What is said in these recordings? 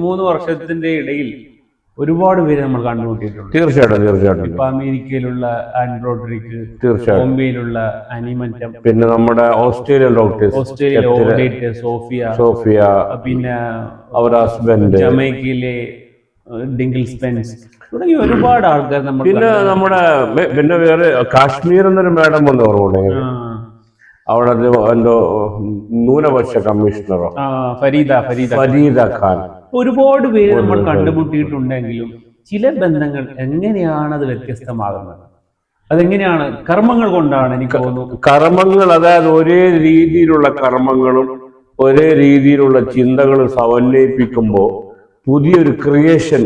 മൂന്ന് വർഷത്തിന്റെ ഇടയിൽ ഒരുപാട് പേര് നമ്മൾ കണ്ടുമുട്ടിയിട്ടുണ്ട് തീർച്ചയായിട്ടും തീർച്ചയായിട്ടും. ഇപ്പൊ അമേരിക്കയിലുള്ള ആൻഡ്രോഡ്രിക് തീർച്ചയായിട്ടും. ബോംബെയിലുള്ള അനിമറ്റം പിന്നെ നമ്മുടെ Australian doctors Australia Sophia. Sophia പിന്നെ അവരുടെ ഹസ്ബൻഡ് ജമൈക്കയിലെ ഡിങ്കിൾ സ്പെൻസ്. തുടങ്ങി ഒരുപാട് ആൾക്കാർ നമ്മൾ പിന്നെ നമ്മുടെ പിന്നെ വേറെ കാശ്മീർ എന്നൊരു മാഡം വന്ന് ഓർമ്മയുണ്ടെങ്കിൽ അവിടെ എന്തോ ന്യൂനപക്ഷ കമ്മീഷണറോ. ഫരീദ ഫരീദ ഫരീദ ഖാൻ. ഒരുപാട് പേര് നമ്മൾ കണ്ടുമുട്ടിയിട്ടുണ്ടെങ്കിലും ചില ബന്ധങ്ങൾ എങ്ങനെയാണ് അത് വ്യത്യസ്തമാകുന്നത്? അതെങ്ങനെയാണ്? കർമ്മങ്ങൾ കൊണ്ടാണ് എനിക്ക് തോന്നുന്നു കർമ്മങ്ങൾ അതായത് ഒരേ രീതിയിലുള്ള കർമ്മങ്ങളും ഒരേ രീതിയിലുള്ള ചിന്തകളും സമന്വയിപ്പിക്കുമ്പോൾ പുതിയൊരു ക്രിയേഷൻ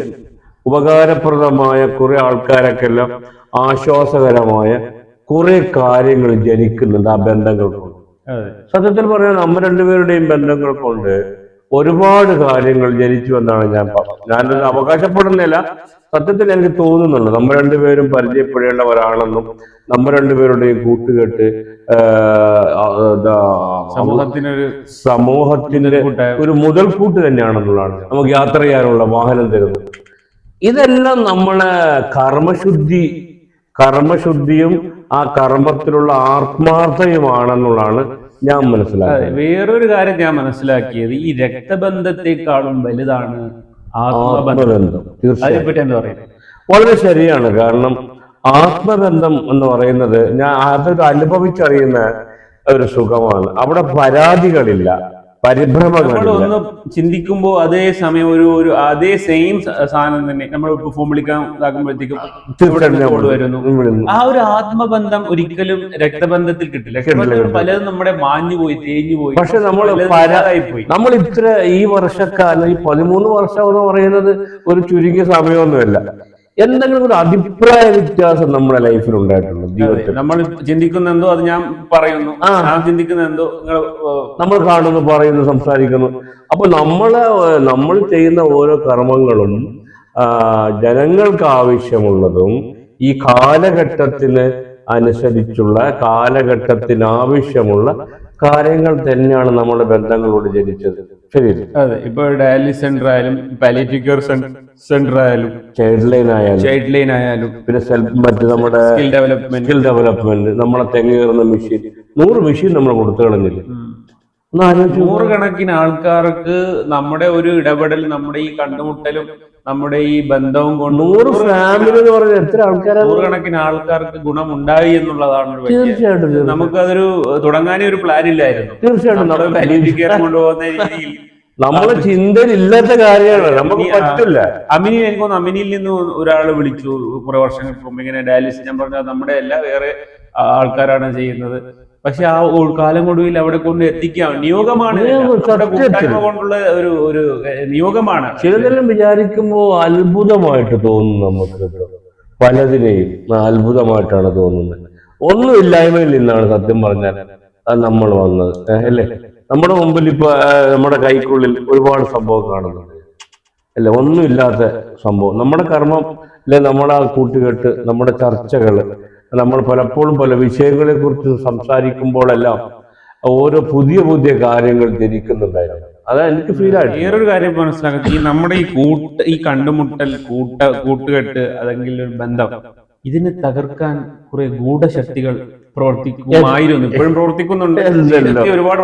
ഉപകാരപ്രദമായ കുറെ ആൾക്കാരൊക്കെല്ലാം ആശ്വാസകരമായ കുറെ കാര്യങ്ങൾ ജനിക്കുന്നുണ്ട് ആ ബന്ധങ്ങൾ കൊണ്ട് സത്യത്തിൽ പറയാൻ നമ്മ രണ്ടുപേരുടെയും ബന്ധങ്ങൾ കൊണ്ട് ഒരുപാട് കാര്യങ്ങൾ ജനിച്ചു എന്നാണ് ഞാൻ പറഞ്ഞത്. ഞാനത് അവകാശപ്പെടുന്നില്ല. സത്യത്തിൽ എനിക്ക് തോന്നുന്നുണ്ട്. നമ്മൾ രണ്ടുപേരും പരിചയപ്പെടേണ്ട ഒരാളെന്നും നമ്മൾ രണ്ടുപേരുടെയും കൂട്ടുകെട്ട് സമൂഹത്തിനൊരു സമൂഹത്തിന്റെ ഒരു മുതൽക്കൂട്ട് തന്നെയാണെന്നുള്ളതാണ്. നമുക്ക് യാത്ര ചെയ്യാനുള്ള വാഹനം തരുന്നത്. ഇതെല്ലാം നമ്മളെ കർമ്മശുദ്ധി കർമ്മശുദ്ധിയും ആ കർമ്മത്തിലുള്ള ആത്മാർത്ഥതയുമാണെന്നുള്ളതാണ് ഞാൻ മനസ്സിലാക്കി. വേറൊരു കാര്യം ഞാൻ മനസ്സിലാക്കിയത് ഈ രക്തബന്ധത്തെക്കാളും വലുതാണ് ആത്മബന്ധം. അതിനെപ്പറ്റി എന്താ വളരെ ശരിയാണ് കാരണം ആത്മബന്ധം എന്ന് പറയുന്നത് ഞാൻ അതൊരു അനുഭവിച്ചറിയുന്ന ഒരു സുഖമാണ്. അവിടെ പരാതികളില്ല. ഒന്ന് ചിന്തിക്കുമ്പോൾ അതേ സമയം ഒരു ഒരു അതേ സെയിം സാധനം തന്നെ നമ്മൾ ഇപ്പൊ ഫോൺ വിളിക്കാൻ ഇതാക്കുമ്പോഴത്തേക്കും വരുന്നു ആ ഒരു ആത്മബന്ധം ഒരിക്കലും രക്തബന്ധത്തിൽ കിട്ടില്ല. പലതും നമ്മുടെ മാഞ്ഞു പോയി തേഞ്ഞു പോയി. പക്ഷെ നമ്മൾ പോയി നമ്മൾ ഇത്ര ഈ വർഷക്കാലം ഈ പതിമൂന്ന് വർഷം എന്ന് പറയുന്നത് ഒരു ചുരുങ്ങിയ സമയമൊന്നുമല്ല. എന്തെങ്കിലും ഒരു അഭിപ്രായ വ്യത്യാസം നമ്മുടെ ലൈഫിൽ ഉണ്ടായിട്ടുള്ളൂ ജീവിതത്തിൽ? നമ്മൾ ചിന്തിക്കുന്ന എന്തോ അത് ഞാൻ പറയുന്നു. ആ. ഞാൻ ചിന്തിക്കുന്ന എന്തോ നമ്മൾ കാണുന്നു പറയുന്നു സംസാരിക്കുന്നു. അപ്പൊ നമ്മളെ നമ്മൾ ചെയ്യുന്ന ഓരോ കർമ്മങ്ങളും ജനങ്ങൾക്ക് ആവശ്യമുള്ളതും ഈ കാലഘട്ടത്തിന് അനുസരിച്ചുള്ള കാലഘട്ടത്തിന് ആവശ്യമുള്ള കാര്യങ്ങൾ തന്നെയാണ് നമ്മുടെ ബന്ധങ്ങളോട് ജനിച്ചത്. ശരി. അതെ ഇപ്പൊ ഡയാലിസിസ് സെന്റർ ആയാലും പാലിയേറ്റീവ് കെയർ സെന്റർ ആയാലും ചൈൽഡ് ലൈൻ ആയാലും ചൈൽഡ് ലൈൻ ആയാലും പിന്നെ സെൽഫ് മറ്റ് നമ്മുടെ സ്കിൽ ഡെവലപ്മെന്റ് സ്കിൽ ഡെവലപ്മെന്റ് നമ്മളെ തെങ്ങ് കയറുന്ന മെഷീൻ നൂറ് മെഷീൻ നമ്മൾ കൊടുത്തു കളഞ്ഞില്ല. നൂറുകണക്കിന് ആൾക്കാർക്ക് നമ്മുടെ ഒരു ഇടപെടൽ നമ്മുടെ ഈ കണ്ടുമുട്ടലും നമ്മുടെ ഈ ബന്ധവും കൊണ്ട് നൂറ് ഫാമിലി എന്ന് പറഞ്ഞ എത്ര ആൾക്കാരാണ് നൂറുകണക്കിന് ആൾക്കാർക്ക് ഗുണമുണ്ടായി എന്നുള്ളതാണ് തീർച്ചയായിട്ടും. നമുക്കതൊരു തുടങ്ങാനേ ഒരു പ്ലാൻ ഇല്ലായിരുന്നു. തീർച്ചയായിട്ടും. കൊണ്ടുപോകുന്ന രീതിയിൽ. നമ്മളെ ചിന്തയിൽ ഇല്ലാത്ത കാര്യമാണ് നമുക്ക് പറ്റില്ല. അമിനി എനിക്ക് തോന്നുന്നു അമിനിയിൽ നിന്ന് ഒരാൾ വിളിച്ചു കുറെ വർഷങ്ങൾക്ക് മുമ്പ്. ഇങ്ങനെ ഡയാലിസിസ് ഞാൻ പറഞ്ഞത് നമ്മുടെ എല്ലാ വേറെ ആൾക്കാരാണ് ചെയ്യുന്നത്. പക്ഷെ ആ കാലം കൊടുവിൽ അവിടെ കൊണ്ട് എത്തിക്കാം നിയോഗമാണ് കൊണ്ടുള്ള ഒരു ഒരു നിയോഗമാണ്. ചിലതെല്ലാം വിചാരിക്കുമ്പോ അത്ഭുതമായിട്ട് തോന്നുന്നു നമുക്ക് പലതിനെയും അത്ഭുതമായിട്ടാണ് തോന്നുന്നത്. ഒന്നുമില്ലായ്മയിൽ നിന്നാണ് സത്യം പറഞ്ഞാൽ നമ്മൾ വന്നത്. അല്ലേ? നമ്മുടെ മുമ്പിൽ ഇപ്പൊ നമ്മുടെ കൈക്കുള്ളിൽ ഒരുപാട് സംഭവം കാണുന്നുണ്ട്. അല്ലെ? ഒന്നുമില്ലാത്ത സംഭവം. നമ്മുടെ കർമ്മം അല്ലെ? നമ്മുടെ ആ കൂട്ടുകെട്ട് നമ്മുടെ ചർച്ചകൾ നമ്മൾ പലപ്പോഴും പല വിഷയങ്ങളെ കുറിച്ച് സംസാരിക്കുമ്പോഴെല്ലാം ഓരോ പുതിയ പുതിയ കാര്യങ്ങൾ ജനിക്കുന്നുണ്ടായിരുന്നു. അതാ എനിക്ക് ഫീൽ ആയിട്ട് വേറൊരു കാര്യം മനസ്സിലാക്കുന്നത് ഈ നമ്മുടെ ഈ കൂട്ട് ഈ കണ്ടുമുട്ടൽ കൂട്ട കൂട്ടുകെട്ട് അതെങ്കിലും ഒരു ബന്ധം. ഇതിനെ തകർക്കാൻ കുറെ ഗൂഢശക്തികൾ പ്രവർത്തിക്കുമായിരുന്നു. ഇപ്പോഴും പ്രവർത്തിക്കുന്നുണ്ട്. ഒരുപാട്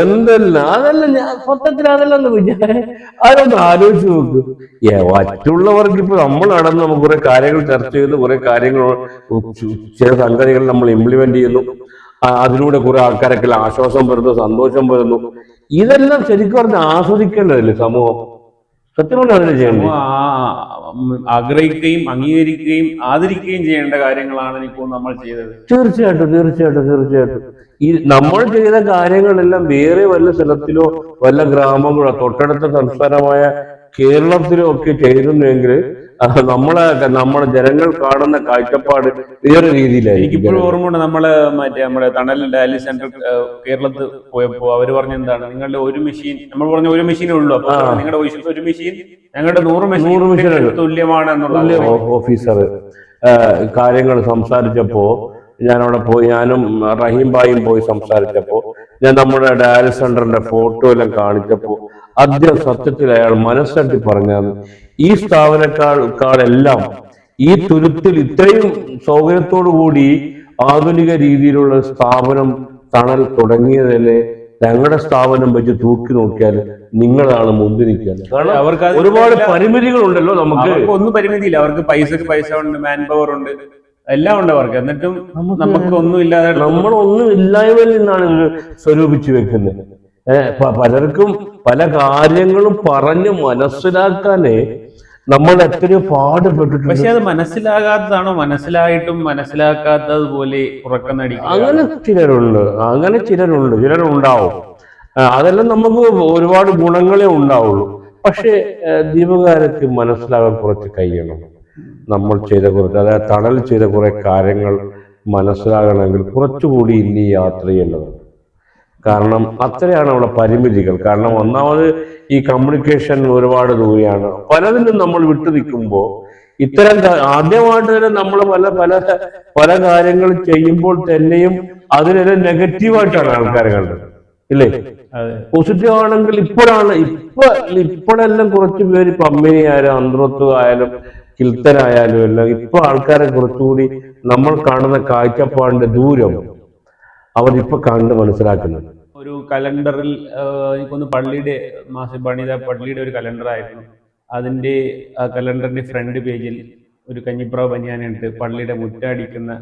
എന്തല്ല അതല്ല ഞാൻ വിചാരം അതൊന്ന് ആലോചിച്ച് നോക്ക്. മറ്റുള്ളവർക്ക് ഇപ്പൊ നമ്മൾ നടന്ന് നമുക്ക് കുറെ കാര്യങ്ങൾ ചർച്ച ചെയ്യുന്നു കുറെ കാര്യങ്ങൾ ചില സംഗതികൾ നമ്മൾ ഇംപ്ലിമെന്റ് ചെയ്യുന്നു. അതിലൂടെ കുറെ ആൾക്കാരൊക്കെ ആശ്വാസം വരുന്നു സന്തോഷം വരുന്നു. ഇതെല്ലാം ശരിക്കും പറഞ്ഞാൽ ആസ്വദിക്കേണ്ടതല്ലേ സമൂഹം? സത്യം കൊണ്ട് അതിനെ ഉം ആഗ്രഹിക്കുകയും അംഗീകരിക്കുകയും ആദരിക്കുകയും ചെയ്യേണ്ട കാര്യങ്ങളാണ് ഇപ്പോൾ നമ്മൾ ചെയ്തത്. തീർച്ചയായിട്ടും തീർച്ചയായിട്ടും തീർച്ചയായിട്ടും. ഈ നമ്മൾ ചെയ്ത കാര്യങ്ങളെല്ലാം വേറെ വല്ല സ്ഥലത്തിലോ വല്ല ഗ്രാമങ്ങളോ തൊട്ടടുത്ത സംസ്ഥാനമായ കേരളത്തിലോ ഒക്കെ ചെയ്തിരുന്നെങ്കിൽ ആ, നമ്മളെ നമ്മളെ ജനങ്ങൾ കാണുന്ന കാഴ്ചപ്പാട് വേറെ രീതിയിലായി എനിക്കിപ്പോഴും ഓർമ്മയുണ്ട് നമ്മൾ മറ്റേ നമ്മുടെ തണൽ ഡയാലിസ് സെന്റർ കേരളത്തിൽ പോയപ്പോ അവർ പറഞ്ഞ എന്താണ് നിങ്ങളുടെ ഒരു മെഷീൻ നമ്മൾ പറഞ്ഞ ഒരു മെഷീൻ ഉള്ളൂ. അപ്പൊ നിങ്ങളുടെ ഒരു- ഒരു മെഷീൻ ഞങ്ങളുടെ നൂറ് മെഷീൻ നൂറ് മെഷീൻ തുല്യമാണ് എന്നുള്ള ഓഫീസർ കാര്യങ്ങൾ സംസാരിച്ചപ്പോ ഞാനവിടെ പോയി ഞാനും റഹീം ബായും പോയി സംസാരിച്ചപ്പോ ഞാൻ നമ്മുടെ ഡയാലിസ് സെന്ററിന്റെ ഫോട്ടോ എല്ലാം കാണിച്ചപ്പോ അദ്ദേഹം സത്യത്തിൽ അയാൾ മനസ്സട്ടി പറഞ്ഞാൽ ഈ സ്ഥാപനക്കാളെല്ലാം ഈ തുരുത്തിൽ ഇത്രയും സൗകര്യത്തോടു കൂടി ആധുനിക രീതിയിലുള്ള സ്ഥാപനം തണൽ തുടങ്ങിയതല്ലേ ഞങ്ങളുടെ സ്ഥാപനം വെച്ച് തൂക്കി നോക്കിയാൽ നിങ്ങളാണ് മുന്നിൽ നിൽക്കുന്നത് കാരണം അവർക്ക് ഒരുപാട് പരിമിതികളുണ്ടല്ലോ നമുക്ക്. ഒന്നും പരിമിതിയില്ല. അവർക്ക് പൈസക്ക് പൈസ ഉണ്ട് മാൻ പവർ ഉണ്ട്. എല്ലാം ഉണ്ട് അവർക്ക്. എന്നിട്ടും നമുക്ക് ഒന്നും ഇല്ലാതെ നമ്മളൊന്നും ഇല്ലായ്മയിൽ നിന്നാണ് സ്വരൂപിച്ചു വെക്കുന്നത്. ഏഹ് പലർക്കും പല കാര്യങ്ങളും പറഞ്ഞ് മനസ്സിലാക്കാനേ നമ്മൾ എത്രയോ പാടുപെട്ടിട്ടുണ്ട്. പക്ഷെ അത് മനസ്സിലാകാത്തതാണോ? മനസ്സിലായിട്ടും മനസ്സിലാക്കാത്തത് പോലെ ഉറക്കം അങ്ങനെ ചിലരുണ്ട്. അങ്ങനെ ചിലരുണ്ട്. ചിലരുണ്ടാവും. അതെല്ലാം നമുക്ക് ഒരുപാട് ഗുണങ്ങളെ ഉണ്ടാവുള്ളൂ. പക്ഷേ ദീപകാരത്തിൽ മനസ്സിലാകാൻ കുറച്ച് കഴിയണം. നമ്മൾ ചെയ്ത കുറച്ച് അതായത് തണൽ ചെയ്ത കുറെ കാര്യങ്ങൾ മനസ്സിലാകണമെങ്കിൽ കുറച്ചുകൂടി ഇനി യാത്ര ചെയ്യേണ്ടതുണ്ട്. കാരണം അത്രയാണ് അവിടെ പരിമിതികൾ. കാരണം ഒന്നാമത് ഈ കമ്മ്യൂണിക്കേഷൻ ഒരുപാട് ദൂരെയാണ്. പലതിനും നമ്മൾ വിട്ടു നിൽക്കുമ്പോൾ ഇത്തരം ആദ്യമായിട്ട് തന്നെ നമ്മൾ പല പല പല കാര്യങ്ങൾ ചെയ്യുമ്പോൾ തന്നെയും അതിനെല്ലാം നെഗറ്റീവായിട്ടാണ് ആൾക്കാർ കണ്ടത്. ഇല്ലേ? പോസിറ്റീവ് ആണെങ്കിൽ ഇപ്പോഴാണ് ഇപ്പൊ ഇപ്പോഴെല്ലാം കുറച്ച് പേര് ഇപ്പൊ അമ്മിനി ആയാലും അന്ത്രത്വ ആയാലും കിൽത്തനായാലും എല്ലാം ഇപ്പൊ ആൾക്കാരെ കുറച്ചുകൂടി നമ്മൾ കാണുന്ന കാഴ്ചപ്പാടിന്റെ ദൂരം അവർ ഇപ്പൊ കണ്ട് മനസ്സിലാക്കുന്നുണ്ട് ഒരു കലണ്ടറിൽ എനിക്കൊന്ന് പള്ളിയുടെ മാസം പണിത പള്ളിയുടെ ഒരു കലണ്ടർ ആയിരുന്നു. അതിന്റെ ആ കലണ്ടറിന്റെ ഫ്രണ്ട് പേജിൽ ഒരു കഞ്ഞിപ്രാവ് പനിയാനായിട്ട് പള്ളിയുടെ മുറ്റടിക്കുന്ന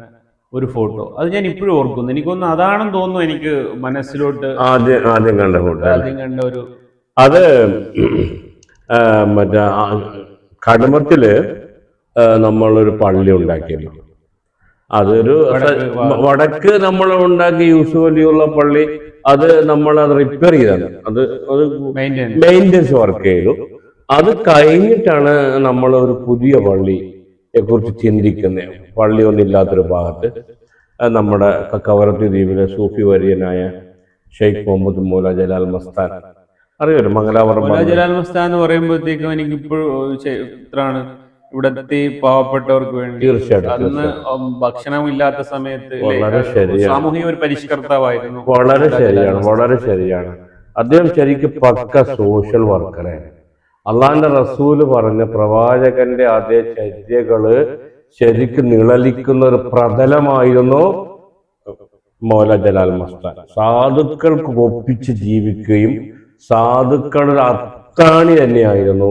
ഒരു ഫോട്ടോ. അത് ഞാൻ ഇപ്പോഴും ഓർക്കുന്നു. എനിക്കൊന്ന് അതാണെന്ന് തോന്നുന്നു എനിക്ക് മനസ്സിലോട്ട് ആദ്യം ആദ്യം കണ്ട ഫോട്ടോ ആദ്യം കണ്ട ഒരു അത് മറ്റേ കടമത്തിൽ നമ്മളൊരു പള്ളി ഉണ്ടാക്കിയിരുന്നു. അതൊരു വടക്ക് നമ്മൾ ഉണ്ടാക്കി യൂസ് അലിയുള്ള പള്ളി അത് നമ്മൾ അത് റിപ്പയർ ചെയ്തത് അത് അത് മെയിന്റെനൻസ് വർക്ക് ചെയ്തു. അത് കഴിഞ്ഞിട്ടാണ് നമ്മൾ ഒരു പുതിയ പള്ളിയെ കുറിച്ച് ചിന്തിക്കുന്നത്. പള്ളി ഒന്നില്ലാത്തൊരു ഭാഗത്ത്. നമ്മുടെ കവറത്തി ദ്വീപിലെ സൂഫി വര്യനായ ഷെയ്ഖ് മുഹമ്മദ് മൂല ജലാൽ മസ്താൻ. അറിയാലോ മംഗലാപുരം പള്ളി. ജലാൽ മസ്താൻ എന്ന് പറയുമ്പോഴത്തേക്കും എനിക്ക് ഇപ്പോഴും ഇവിടത്തെ പാവപ്പെട്ടവർക്ക് വേണ്ടി. തീർച്ചയായിട്ടും, അന്ന് ഭക്ഷണം ഇല്ലാത്ത സമയത്ത് സാമൂഹിക ഒരു പരിഷ്കർത്താവായിരുന്നു വളരെ ശരിയാണ് വളരെ ശരിയാണ്. അദ്ദേഹം ശരിക്കും പക്ക സോഷ്യൽ വർക്കറാണ് അള്ളാന്റെ റസൂൽ പറഞ്ഞ പ്രവാചകന്റെ അതേ ചര്യകൾ ശരിക്കും നിഴലിക്കുന്ന ഒരു പ്രതലമായിരുന്നു മൗല ജലാൽ മസ്താൻ സാധുക്കൾക്ക് ഒപ്പിച്ച് ജീവിക്കുകയും സാധുക്കളുടെ അത്താണി തന്നെയായിരുന്നു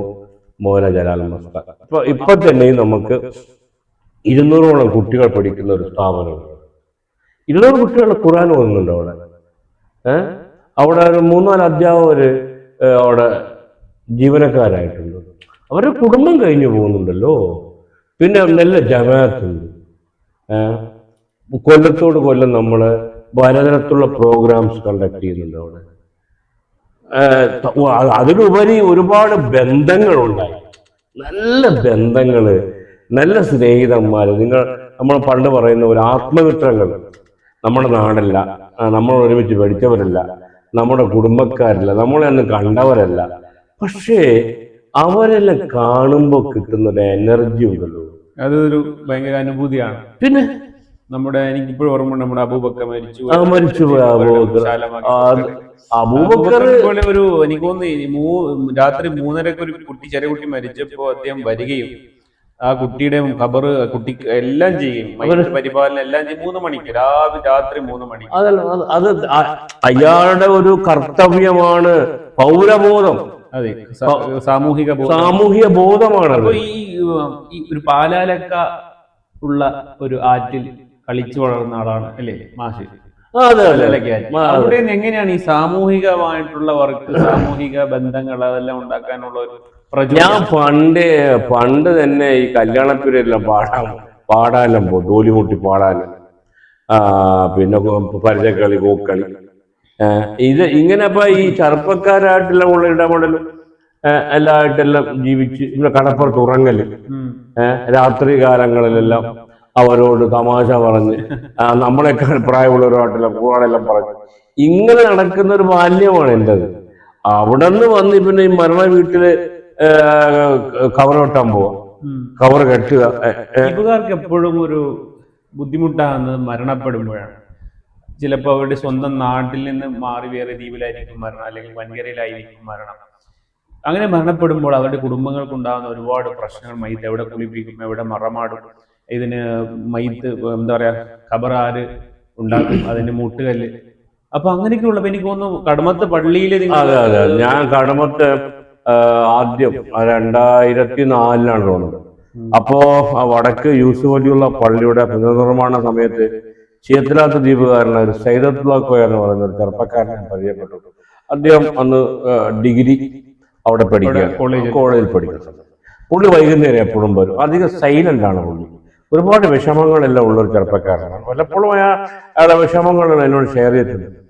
മോന ജലാൽ മസ്ത. ഇപ്പൊ ഇപ്പൊ തന്നെയും നമുക്ക് ഇരുന്നൂറോളം കുട്ടികൾ പഠിക്കുന്ന ഒരു സ്ഥാപനമുണ്ട്. ഇരുന്നൂറ് കുട്ടികൾ ഖുറാൻ ഓതുന്നുണ്ട് അവിടെ? ഏഹ് അവിടെ ഒരു മൂന്നാൽ അധ്യാപകര് അവിടെ ജീവനക്കാരായിട്ടുണ്ട്. അവരുടെ കുടുംബം കഴിഞ്ഞു പോകുന്നുണ്ടല്ലോ. പിന്നെ നല്ല ജമാഅത്തുണ്ട്. കൊല്ലത്തോട് കൊല്ലം നമ്മൾ പലതരത്തിലുള്ള പ്രോഗ്രാംസ് കണ്ടക്ട് ചെയ്യുന്നുണ്ട് അവിടെ. അതിലുപരി ഒരുപാട് ബന്ധങ്ങളുണ്ടായി. നല്ല ബന്ധങ്ങൾ നല്ല സ്നേഹിതന്മാര്. നിങ്ങൾ നമ്മൾ പണ്ട് പറയുന്ന ഒരു ആത്മമിത്രങ്ങൾ. നമ്മുടെ നാടല്ല നമ്മൾ ഒരുമിച്ച് പഠിച്ചവരല്ല നമ്മുടെ കുടുംബക്കാരല്ല നമ്മളെ അന്ന് കണ്ടവരല്ല. പക്ഷേ അവരെല്ലാം കാണുമ്പോൾ കിട്ടുന്ന ഒരു എനർജി ഉണ്ടല്ലോ. അതൊരു ഭയങ്കര അനുഭൂതിയാണ്. പിന്നെ നമ്മുടെ എനിക്ക് ഇപ്പോഴും ഓർമ്മ നമ്മുടെ അബൂബക്കർ മരിച്ചു. മരിച്ചു അബൂബക്കർ. പോലെ ഒരു എനിക്ക് തോന്നുന്നു രാത്രി മൂന്നരക്ക് ഒരു കുട്ടി ചെറിയ കുട്ടി മരിച്ചപ്പോ അദ്ദേഹം വരികയും ആ കുട്ടിയുടെ ഖബർ കുട്ടി എല്ലാം ചെയ്യും പരിപാലനം എല്ലാം ചെയ്യും. മൂന്ന് മണിക്ക് രാവിലെ രാത്രി മൂന്ന് മണി അതല്ല അത് അയാളുടെ ഒരു കർത്തവ്യമാണ് പൗരബോധം. അതെ സാമൂഹിക സാമൂഹിക ബോധമാണ് അപ്പൊ ഈ ഒരു പാലാലക്ക ഉള്ള ഒരു ആറ്റിൽ കളിച്ചു വളർന്ന ആളാണ്. അല്ലേ? മാഷി. അവിടെ എങ്ങനെയാണ് ഈ സാമൂഹികമായിട്ടുള്ള വർക്ക് സാമൂഹിക ബന്ധങ്ങൾ അതെല്ലാം ഉണ്ടാക്കാനുള്ള ഒരു ഞാൻ പണ്ട് പണ്ട് തന്നെ ഈ കല്യാണപ്പുരെല്ലാം പാടാ പാടാനും പോകും ഡോലിമുട്ടി പാടാനും പിന്നെ പരിചക്കളി കോക്കളി. ഇത് ഇങ്ങനെ ഇപ്പൊ ഈ ചെറുപ്പക്കാരായിട്ടുള്ള ഉള്ള ഇടപെടലും എല്ലായിട്ടെല്ലാം ജീവിച്ച് ഇവിടെ കടപ്പുറത്ത് ഉറങ്ങൽ. രാത്രി കാലങ്ങളിലെല്ലാം അവരോട് തമാശ പറഞ്ഞ്. അഭിപ്രായമുള്ള നമ്മളെക്കാൾ പ്രായമുള്ളവരുമായിട്ടെല്ലാം കൂടാടെല്ലാം പറഞ്ഞു. ഇങ്ങനെ നടക്കുന്ന ഒരു ബാല്യമാണ് എന്റെത് അവിടെ നിന്ന് വന്ന് പിന്നെ ഈ മരണ വീട്ടിൽ കവർ വെട്ടാൻ പോവാ. കവർ കെട്ടുക. ഏ, എപ്പോഴും ഒരു ബുദ്ധിമുട്ടാകുന്നത് മരണപ്പെടുമ്പോഴാണ്. ചിലപ്പോൾ അവരുടെ സ്വന്തം നാട്ടിൽ നിന്ന് മാറി വേറെ ദ്വീപിലായിരിക്കും മരണം അല്ലെങ്കിൽ വൻകരയിലായിരിക്കും മരണം. അങ്ങനെ മരണപ്പെടുമ്പോൾ അവരുടെ കുടുംബങ്ങൾക്കുണ്ടാകുന്ന ഒരുപാട് പ്രശ്നങ്ങൾ മൈത്ത് എവിടെ കുളിപ്പിക്കും എവിടെ മറമാടും. ഇതിന് മൈത്ത് എന്താ പറയാ ഖബറാര് ഉണ്ടാക്കും അതിന്റെ മുട്ടുകല്ല്. അപ്പൊ അങ്ങനെയൊക്കെയുള്ള എനിക്ക് തോന്നുന്നു കടമത്ത് പള്ളിയിൽ അതെ അതെ. ഞാൻ കടമത്ത് ആദ്യം രണ്ടായിരത്തി നാലിലാണ് തോന്നുന്നത്. അപ്പോ ആ വടക്ക് യൂസുഫ് അലിയുള്ള പള്ളിയുടെ പുനർനിർമ്മാണ സമയത്ത് ചേത്തലാത്ത ദ്വീപുകാരനായ ഒരു സൈദത്തുള്ള കോയ എന്ന് പറയുന്ന ഒരു ചെറുപ്പക്കാരനെ പരിചയപ്പെട്ടു അദ്ദേഹം അന്ന് ഡിഗ്രി അവിടെ പഠിക്കുക കോളേജിൽ. പഠിക്കുന്ന പുള്ളി വൈകുന്നേരം എപ്പോഴും വരും. അധികം സൈലന്റ് ആണ് പുള്ളി. ഒരുപാട് വിഷമങ്ങളെല്ലാം ഉള്ളൊരു ചെറുപ്പക്കാരനാണ്. വല്ലപ്പോഴും അയാളുടെ വിഷമങ്ങളാണ് എന്നോട് ഷെയർ ചെയ്തിട്ടുണ്ട്.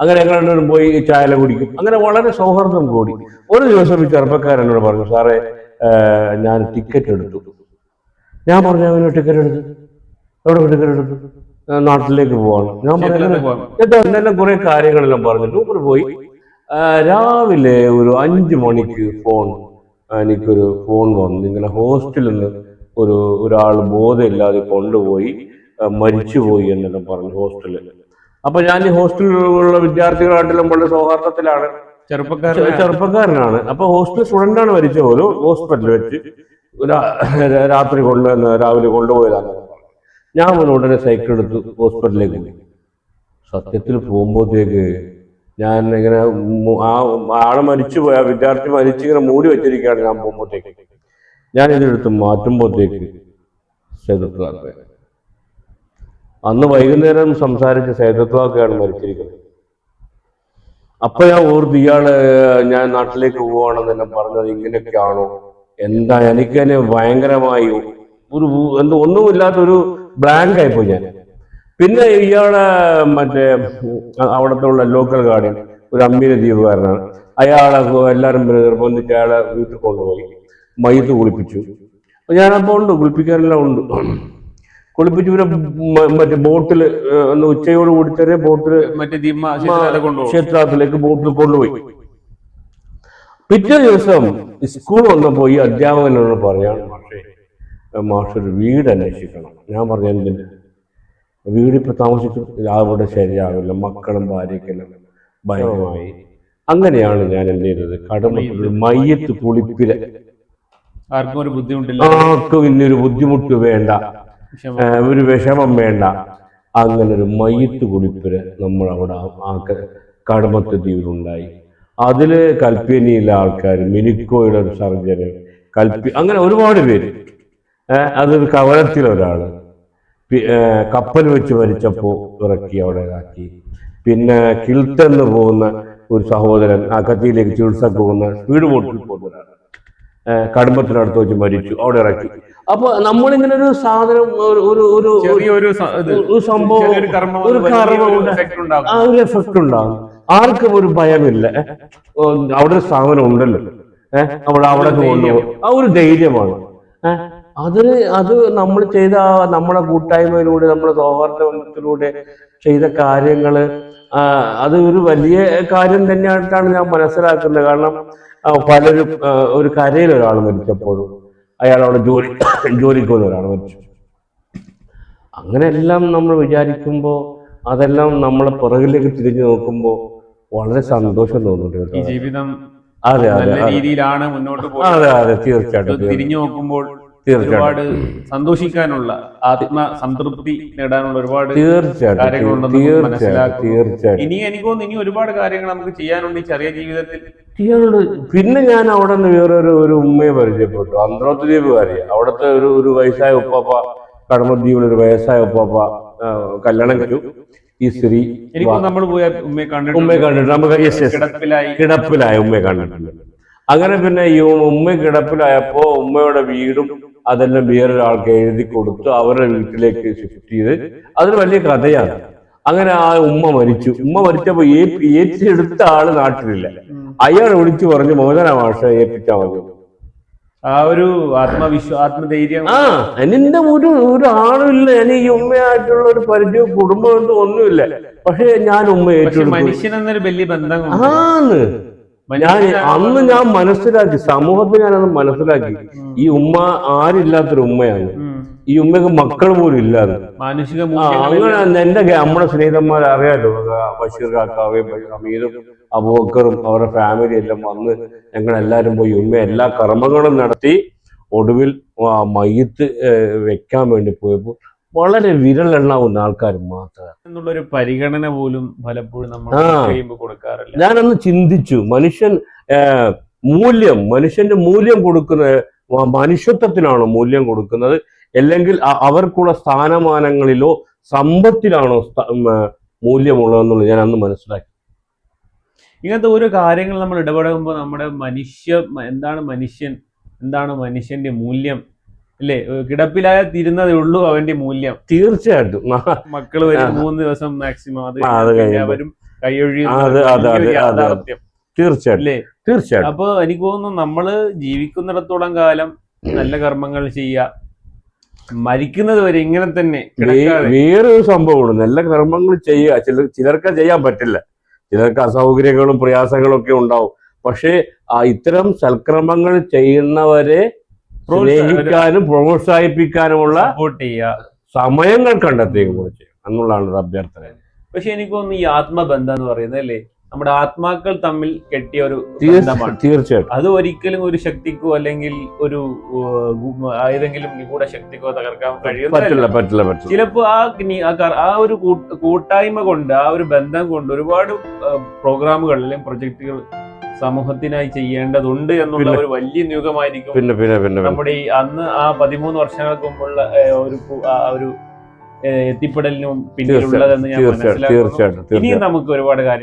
അങ്ങനെ ഞങ്ങൾ പോയി ചായല കുടിക്കും. അങ്ങനെ വളരെ സൗഹൃദം കൂടി. ഒരു ദിവസം ഈ ചെറുപ്പക്കാരൻ എന്നോട് പറഞ്ഞു സാറേ ഞാൻ ടിക്കറ്റ് എടുത്തു. ഞാൻ പറഞ്ഞു അങ്ങനെ ടിക്കറ്റ് എടുത്തു? എവിടെ ടിക്കറ്റ് എടുത്തു? "ഞാൻ നാട്ടിലേക്ക് പോവാണ്. ഞാൻ പറഞ്ഞു എന്നെല്ലാം കുറെ കാര്യങ്ങളെല്ലാം പറഞ്ഞു. ടൂപ്പർ പോയി. രാവിലെ ഒരു അഞ്ചു മണിക്ക് ഫോൺ എനിക്കൊരു ഫോൺ വന്നു. ഇങ്ങനെ ഹോസ്റ്റലിൽ നിന്ന് ഒരു ഒരാൾ ബോധമില്ലാതെ കൊണ്ടുപോയി മരിച്ചുപോയി എന്നെല്ലാം പറഞ്ഞു ഹോസ്റ്റലിൽ. അപ്പൊ ഞാൻ ഈ ഹോസ്റ്റലിലുള്ള വിദ്യാർത്ഥികളായിട്ടെല്ലാം വളരെ സൗഹാർദ്ദത്തിലാണ്. ചെറുപ്പക്കാരൻ ചെറുപ്പക്കാരനാണ്. അപ്പൊ ഹോസ്റ്റൽ സ്റ്റുഡന്റ് ആണ് മരിച്ച പോലും ഹോസ്പിറ്റലിൽ വെച്ച് രാത്രി കൊണ്ടുവന്ന് രാവിലെ കൊണ്ടുപോയതാണ് ഞാൻ ഉടനെ സൈക്കിൾ എടുത്ത് ഹോസ്പിറ്റലിലേക്ക് പോയി. സത്യത്തിൽ പോകുമ്പോഴത്തേക്ക് ഞാൻ ഇങ്ങനെ ആ ആളെ മരിച്ചു പോയി ആ വിദ്യാർത്ഥി മരിച്ചിങ്ങനെ മൂടി വെച്ചിരിക്കുകയാണ് ഞാൻ പോകുമ്പോഴത്തേക്ക്. ഞാൻ ഇതെടുത്ത് മാറ്റുമ്പോഴത്തേക്ക് സൈദത്ലാക്ക് അന്ന് വൈകുന്നേരം സംസാരിച്ച സൈദത്ലാക്കയാണ് മരിച്ചിരിക്കുന്നത്. അപ്പൊ ഞാൻ ഓർത്ത് ഇയാൾ ഞാൻ നാട്ടിലേക്ക് പോവാണെന്ന് എന്നെ പറഞ്ഞത് ഇങ്ങനെയൊക്കെയാണോ? എന്താ എനിക്ക് തന്നെ ഭയങ്കരമായി ഒരു എന്തോ ഒന്നുമില്ലാത്ത ഒരു ബ്ലാങ്ക് ആയിപ്പോയി ഞാൻ. പിന്നെ ഇയാളെ മറ്റേ അവിടുത്തെ ഉള്ള ലോക്കൽ ഗാർഡിയൻ ഒരു അമ്മീര ദ്വീപുകാരനാണ്. അയാളെ എല്ലാവരും നിർബന്ധിച്ച് അയാളെ വീട്ടിൽ കൊണ്ടുപോയി. മയ്യത്ത് കുളിപ്പിച്ചു. അപ്പൊ ഞാനപ്പോ ഉണ്ട് കുളിപ്പിക്കാനെല്ലാം ഉണ്ട്. കുളിപ്പിച്ചു പിന്നെ മറ്റേ ബോട്ടിൽ ഒന്ന് ഉച്ചയോട് കൂടി തന്നെ ബോട്ടിൽ മറ്റേ ക്ഷേത്രത്തിലേക്ക് ബോട്ടിൽ കൊണ്ടുപോയി. പിറ്റേ ദിവസം സ്കൂൾ വന്നപ്പോ ഈ അധ്യാപകനോട് പറയാൻ മാഷേ ഒരു വീട് അന്വേഷിക്കണം. ഞാൻ പറഞ്ഞു എന്തിന്? വീട് ഇപ്പൊ താമസിച്ചു അവിടെ ശരിയാവില്ല മക്കളും ഭാര്യക്കെല്ലാം ഭയമായി അങ്ങനെയാണ് ഞാൻ എന്ത് ചെയ്തത് കടമ മയ്യത്ത് കുളിപ്പിൽ ആർക്കും ഒരു ബുദ്ധിമുട്ടില്ല. ആർക്കും ഇന്നൊരു ബുദ്ധിമുട്ട് വേണ്ട. ഒരു വിഷമം വേണ്ട. അങ്ങനെ ഒരു മയ്യത്ത് കുളിപ്പര് നമ്മൾ അവിടെ ആ കടമത്ത് ദ്വീപിലുണ്ടായി അതിൽ കൽപ്പനിയിലെ ആൾക്കാർ മിനിക്കോയുടെ ഒരു സർജന് കൽപ്പി അങ്ങനെ ഒരുപാട് പേര്. അതൊരു കവലത്തിലൊരാൾ. പി- കപ്പൽ വെച്ച് മരിച്ചപ്പോ ഇറക്കി അവിടെ ഇതാക്കി പിന്നെ കിൽത്തെന്ന് പോകുന്ന ഒരു സഹോദരൻ ആ കത്തിയിലേക്ക് ചികിത്സക്ക് പോകുന്ന സ്പീഡ് ബോട്ടിൽ പോകുന്ന ഒരാൾ കടുംബത്തിനടുത്ത് വെച്ച് മരിച്ചു. അവിടെ ഇറക്കി. അപ്പൊ നമ്മളിങ്ങനെ ഒരു സാധനം ഒരു ഒരു ഒരു സംഭവം ഒരു കർമ്മം. ആ ഒരു എഫക്ട് ഉണ്ടാകും. ആർക്കും ഒരു ഭയമില്ല. അവിടെ ഒരു സ്ഥാപനം ഉണ്ടല്ലോ. ഏഹ് നമ്മൾ അവിടെ കൊണ്ടുപോകും. ആ ഒരു ധൈര്യമാണ്. ഏഹ് അതിന് അത് നമ്മൾ ചെയ്ത നമ്മുടെ നമ്മളെ കൂട്ടായ്മയിലൂടെ നമ്മുടെ സൗഹാർദ്ദ ബന്ധത്തിലൂടെ ചെയ്ത കാര്യങ്ങൾ അത് ഒരു വലിയ കാര്യം തന്നെയായിട്ടാണ് ഞാൻ മനസ്സിലാക്കുന്നത്. കാരണം പലരും ഒരു കരയിൽ ഒരാൾ മരിച്ചപ്പോഴും അയാൾ അവിടെ ജോലി ജോലിക്ക് വന്ന ഒരാൾ മരിച്ചു. അങ്ങനെ എല്ലാം നമ്മൾ വിചാരിക്കുമ്പോൾ അതെല്ലാം നമ്മളെ പുറകിലേക്ക് തിരിഞ്ഞു നോക്കുമ്പോൾ വളരെ സന്തോഷം തോന്നുന്നുണ്ട് ഈ ജീവിതം അതെ അതെ രീതിയിലാണ് മുന്നോട്ട് പോകുന്നത് അതെ അതെ തീർച്ചയായിട്ടും. തിരിഞ്ഞു നോക്കുമ്പോൾ ഒരുപാട് സന്തോഷിക്കാനുള്ള ആത്മ സംതൃപ്തി നേടാനുള്ള ഒരുപാട് തീർച്ചയായിട്ടും. കാര്യങ്ങളുണ്ടെന്ന്. തീർച്ചയായിട്ടും. ഇനി എനിക്ക് തോന്നുന്നു ഇനി ഒരുപാട് കാര്യങ്ങൾ നമുക്ക് ചെയ്യാനുണ്ട് ഈ ചെറിയ ജീവിതത്തിൽ. പിന്നെ ഞാൻ അവിടെ നിന്ന് വേറൊരു ഒരു ഉമ്മയെ പരിചയപ്പെട്ടു. അന്ത്രോത്ത് കാര്യ അവിടുത്തെ ഒരു ഒരു വയസ്സായ ഉപ്പാപ്പ കടമദ്വീപിൽ ഒരു വയസ്സായ ഉപ്പാപ്പ കല്യാണം കഴിച്ചു. ഈ സ്ത്രീ എനിക്ക് നമ്മൾ പോയ ഉമ്മയെ കണ്ടിട്ട് ഉമ്മയെ കണ്ടിട്ട് നമുക്ക് കിടപ്പിലായ. ഉമ്മയെ കണ്ടിട്ടുണ്ട്. അങ്ങനെ പിന്നെ ഈ ഉമ്മ കിടപ്പിലായപ്പോ ഉമ്മയുടെ വീടും അതെല്ലാം വേറൊരാൾക്ക് എഴുതി കൊടുത്ത് അവരുടെ വീട്ടിലേക്ക് ഷിഫ്റ്റ് ചെയ്ത് അതൊരു വലിയ കഥയാണ്. അങ്ങനെ ആ ഉമ്മ മരിച്ചു. ഉമ്മ മരിച്ചപ്പോ ഏറ്റെടുത്ത ആൾ നാട്ടിലില്ല. അയാൾ വിളിച്ചു പറഞ്ഞു മോചന മാഷ ഏൽപ്പിച്ചാൽ മതി. ആ ഒരു ആത്മവിശ്വാ ആത്മധൈര്യം. ആ എന്റെ ഒരു ഒരു ആളുമില്ല ഞാൻ ഈ ഉമ്മയായിട്ടുള്ള ഒരു പരിചയം കുടുംബം ഒന്നും ഒന്നുമില്ല. പക്ഷെ ഞാൻ ഉമ്മ ഏറ്റെടുത്തു. മനുഷ്യൻ എന്നൊരു വലിയ ബന്ധം ആന്ന്. ഞാൻ അന്ന് ഞാൻ മനസ്സിലാക്കി സമൂഹത്തിൽ ഞാൻ അന്ന് മനസ്സിലാക്കി. ഈ ഉമ്മ ആരില്ലാത്തൊരു ഉമ്മയാണ്. ഈ ഉമ്മക്ക് മക്കൾ പോലും ഇല്ലാതെ. മൂല്യങ്ങളിൽ അങ്ങനെ എന്റെ നമ്മുടെ സ്നേഹിതന്മാർ അറിയാലോ? ബഷീർ കാക്കാവേ അമീറും അബൂബക്കറും അവരുടെ ഫാമിലി എല്ലാം വന്ന് ഞങ്ങൾ എല്ലാരും പോയി ഉമ്മ എല്ലാ കർമ്മങ്ങളും നടത്തി ഒടുവിൽ മയ്യത്ത് വെക്കാൻ വേണ്ടി പോയപ്പോൾ വളരെ വിരലെണ്ണാവുന്ന ആൾക്കാർ മാത്രമാണ് എന്നുള്ളൊരു പരിഗണന പോലും പലപ്പോഴും നമ്മൾ കൊടുക്കാറില്ല. ഞാനന്ന് ചിന്തിച്ചു മനുഷ്യൻ മൂല്യം മനുഷ്യന്റെ മൂല്യം കൊടുക്കുന്ന മനുഷ്യത്വത്തിനാണോ മൂല്യം കൊടുക്കുന്നത്? അല്ലെങ്കിൽ അവർക്കുള്ള സ്ഥാനമാനങ്ങളിലോ സമ്പത്തിലാണോ മൂല്യമുള്ളതെന്നുള്ളത് ഞാൻ അന്ന് മനസ്സിലാക്കി. ഇങ്ങനത്തെ ഓരോ കാര്യങ്ങൾ നമ്മൾ ഇടപെടുമ്പോൾ നമ്മുടെ മനുഷ്യ എന്താണ് മനുഷ്യൻ എന്താണ് മനുഷ്യന്റെ മൂല്യം അല്ലേ കിടപ്പിലായ തിരുന്നതേ ഉള്ളൂ അവന്റെ മൂല്യം. തീർച്ചയായിട്ടും. മക്കൾ മക്കൾ വരും മൂന്ന് ദിവസം മാക്സിമം അത്. അവരും കൈയൊഴി. യാഥാർത്ഥ്യം. തീർച്ചയായിട്ടും. തീർച്ചയായിട്ടും. അപ്പൊ എനിക്ക് തോന്നുന്നു നമ്മൾ ജീവിക്കുന്നിടത്തോളം കാലം നല്ല കർമ്മങ്ങൾ ചെയ്യുക. മരിക്കുന്നത് വരെ ഇങ്ങനെ തന്നെ വേറെ ഒരു വേറൊരു സംഭവമാണ് നല്ല കർമ്മങ്ങൾ ചെയ്യുക. ചില ചിലർക്ക് ചെയ്യാൻ പറ്റില്ല. ചിലർക്ക് അസൗകര്യങ്ങളും പ്രയാസങ്ങളും ഒക്കെ ഉണ്ടാവും. പക്ഷേ ഇത്തരം സൽക്രമങ്ങൾ ചെയ്യുന്നവരെ സ്നേഹിക്കാനും പ്രോത്സാഹിപ്പിക്കാനുമുള്ള സമയങ്ങൾ കണ്ടെത്തുകയും കൂടെ ചെയ്യും എന്നുള്ളതാണ് അഭ്യർത്ഥന. പക്ഷെ എനിക്ക് തോന്നുന്നു ഈ ആത്മബന്ധം എന്ന് പറയുന്നത് അല്ലേ? നമ്മുടെ ആത്മാക്കൾ തമ്മിൽ കെട്ടിയ ഒരു ബന്ധമാണ്. തീർച്ചയായിട്ടും. അത് ഒരിക്കലും ഒരു ശക്തിക്കോ അല്ലെങ്കിൽ ഒരു ഏതെങ്കിലും നിഗൂഢ ശക്തിക്കോ തകർക്കാൻ കഴിയും പറ്റില്ല പറ്റില്ല പറ്റില്ല. ചിലപ്പോ ആ ആ ഒരു കൂട്ട- കൂട്ടായ്മ കൊണ്ട് ആ ഒരു ബന്ധം കൊണ്ട് ഒരുപാട് പ്രോഗ്രാമുകൾ അല്ലെങ്കിൽ പ്രൊജക്ടുകൾ സമൂഹത്തിനായി ചെയ്യേണ്ടതുണ്ട് എന്നുള്ള ഒരു വലിയ നിയോഗമായിരിക്കും പിന്നെ പിന്നെ പിന്നെ. നമ്മുടെ ഈ അന്ന് ആ പതിമൂന്ന് വർഷങ്ങൾക്ക് മുമ്പുള്ള ഒരു ഒരു എത്തിപ്പെടലിനും പിന്നിലുള്ളതെന്ന് ഞാൻ മനസ്സിലാക്കി മനസ്സിലാക്കുന്നു. ഇനിയും നമുക്ക് ഒരുപാട് കാര്യങ്ങൾ